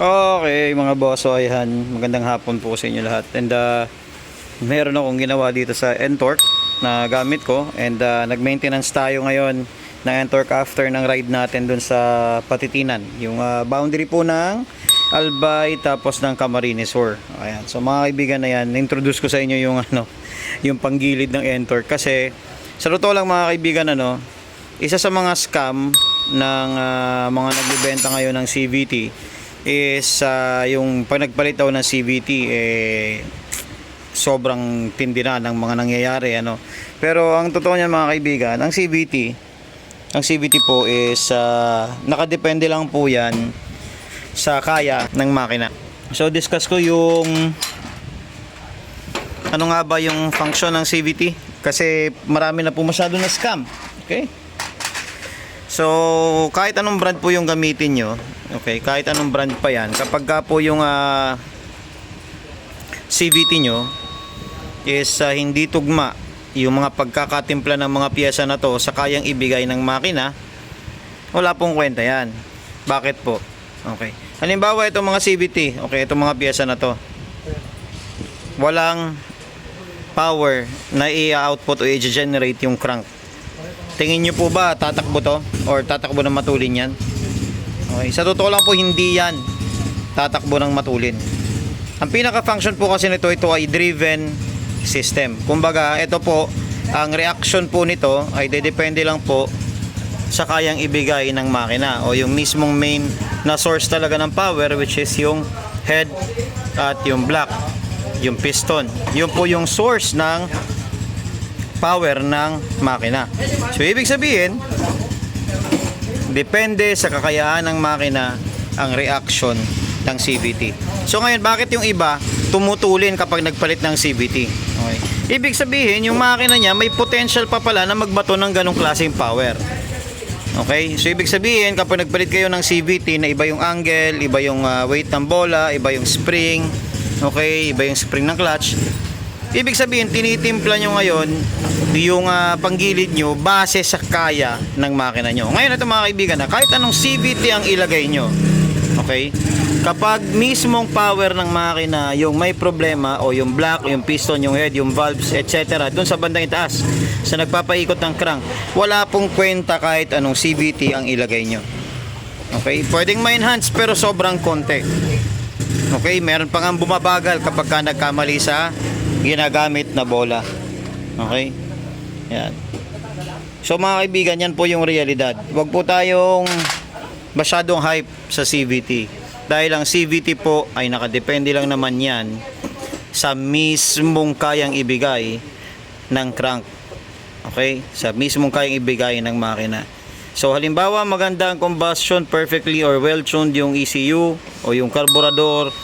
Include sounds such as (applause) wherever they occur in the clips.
Okay, mga boss, so ayan, magandang hapon po sa inyo lahat. And uh, meron akong ginawa dito sa Entorque na gamit ko and uh, nag-maintenance tayo ngayon ng Entorque after ng ride natin dun sa Patitinan. Yung uh, boundary po ng Albay tapos ng Camarines Sur. Ayan. So mga kaibigan na yan, introduce ko sa inyo yung (laughs) ano, yung panggilid ng Entorque kasi sa totoo lang mga kaibigan ano, isa sa mga scam ng ah, mga nagbebenta ngayon ng CVT is ah, yung pag nagpalit daw ng CVT eh sobrang tindi na ng mga nangyayari ano. Pero ang totoo niyan mga kaibigan, ang CVT ang CVT po is ah, nakadepende lang po 'yan sa kaya ng makina. So discuss ko yung ano nga ba yung function ng CVT kasi marami na po masyado na scam. Okay? So, kahit anong brand po yung gamitin nyo, okay, kahit anong brand pa yan, kapag ka po yung ah, CVT nyo is ah, hindi tugma yung mga pagkakatimpla ng mga piyesa na to sa kayang ibigay ng makina, wala pong kwenta yan. Bakit po? Okay. Halimbawa, itong mga CVT, okay, itong mga piyesa na to, walang power na i-output o i-generate yung crank. Tingin nyo po ba tatakbo to? Or tatakbo ng matulin yan? Okay. Sa totoo lang po, hindi yan tatakbo ng matulin. Ang pinaka-function po kasi nito, ito ay driven system. Kumbaga, ito po, ang reaction po nito ay dedepende lang po sa kayang ibigay ng makina o yung mismong main na source talaga ng power which is yung head at yung block, yung piston. Yun po yung source ng power ng makina. So ibig sabihin, depende sa kakayaan ng makina ang reaction ng CVT. So ngayon, bakit yung iba tumutulin kapag nagpalit ng CVT? Okay. Ibig sabihin, yung makina niya may potential pa pala na magbato ng ganong klaseng power. Okay? So ibig sabihin, kapag nagpalit kayo ng CVT na iba yung angle, iba yung ah, weight ng bola, iba yung spring, okay, iba yung spring ng clutch, Ibig sabihin, tinitimpla nyo ngayon yung ah, panggilid nyo base sa kaya ng makina nyo. Ngayon ito mga kaibigan, na kahit anong CVT ang ilagay nyo, okay? Kapag mismong power ng makina yung may problema o yung block, yung piston, yung head, yung valves, etc. Doon sa bandang itaas, sa nagpapaikot ng crank, wala pong kwenta kahit anong CVT ang ilagay nyo. Okay? Pwedeng ma-enhance pero sobrang konti. Okay, meron pa nga bumabagal kapag ka nagkamali sa ginagamit na bola. Okay? Yan. So mga kaibigan, yan po yung realidad. Huwag po tayong masyadong hype sa CVT. Dahil ang CVT po ay nakadepende lang naman yan sa mismong kayang ibigay ng crank. Okay? Sa mismong kayang ibigay ng makina. So halimbawa maganda ang combustion, perfectly or well tuned yung ECU o yung carburetor,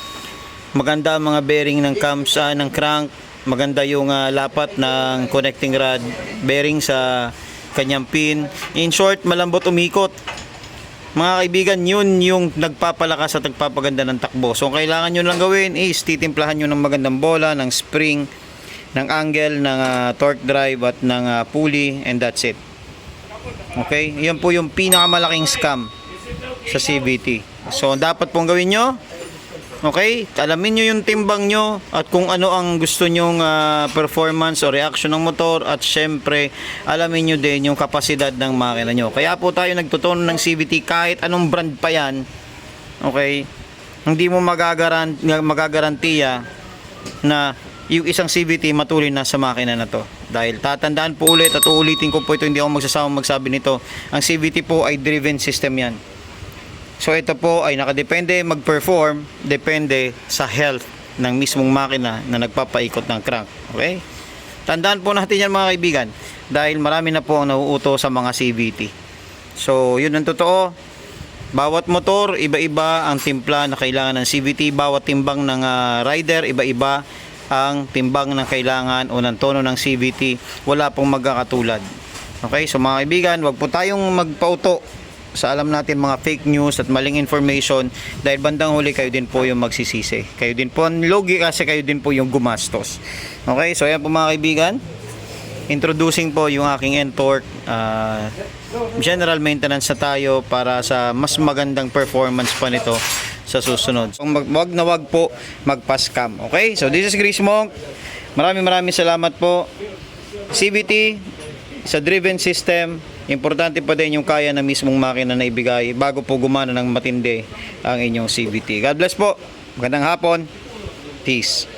maganda ang mga bearing ng cams ah, ng crank, maganda yung ah, lapat ng connecting rod, bearing sa kanyang pin. In short, malambot umikot. Mga kaibigan, yun yung nagpapalakas at nagpapaganda ng takbo. So, ang kailangan nyo lang gawin is titimplahan nyo ng magandang bola, ng spring, ng angle, ng ah, torque drive at ng ah, pulley and that's it. Okay? Yan po yung pinakamalaking scam sa CVT. So, dapat pong gawin nyo, okay? Alamin nyo yung timbang nyo at kung ano ang gusto nyong ah, performance o reaction ng motor at syempre, alamin nyo din yung kapasidad ng makina nyo. Kaya po tayo nagtutunan ng CVT kahit anong brand pa yan, okay? Hindi mo magagaran magagarantiya na yung isang CVT matuloy na sa makina na to. Dahil tatandaan po ulit at uulitin ko po ito, hindi ako magsasawang magsabi nito. Ang CVT po ay driven system yan. So ito po ay nakadepende mag-perform, depende sa health ng mismong makina na nagpapaikot ng crank. Okay? Tandaan po natin yan mga kaibigan dahil marami na po ang nauuto sa mga CVT. So yun ang totoo. Bawat motor, iba-iba ang timpla na kailangan ng CVT. Bawat timbang ng ah, rider, iba-iba ang timbang na kailangan o ng tono ng CVT. Wala pong magkakatulad. Okay, so mga kaibigan, wag po tayong magpauto sa alam natin mga fake news at maling information dahil bandang huli kayo din po yung magsisisi. Kayo din po ang logi kasi kayo din po yung gumastos. Okay, so ayan po mga kaibigan. Introducing po yung aking Entorque ah, general maintenance na tayo para sa mas magandang performance pa nito sa susunod. So, mag, wag na wag po magpa-scam. Okay? So this is Chris Monk. Maraming maraming salamat po. CVT sa driven system, importante pa din yung kaya na mismong makina na ibigay bago po gumana ng matindi ang inyong CVT. God bless po. Magandang hapon. Peace.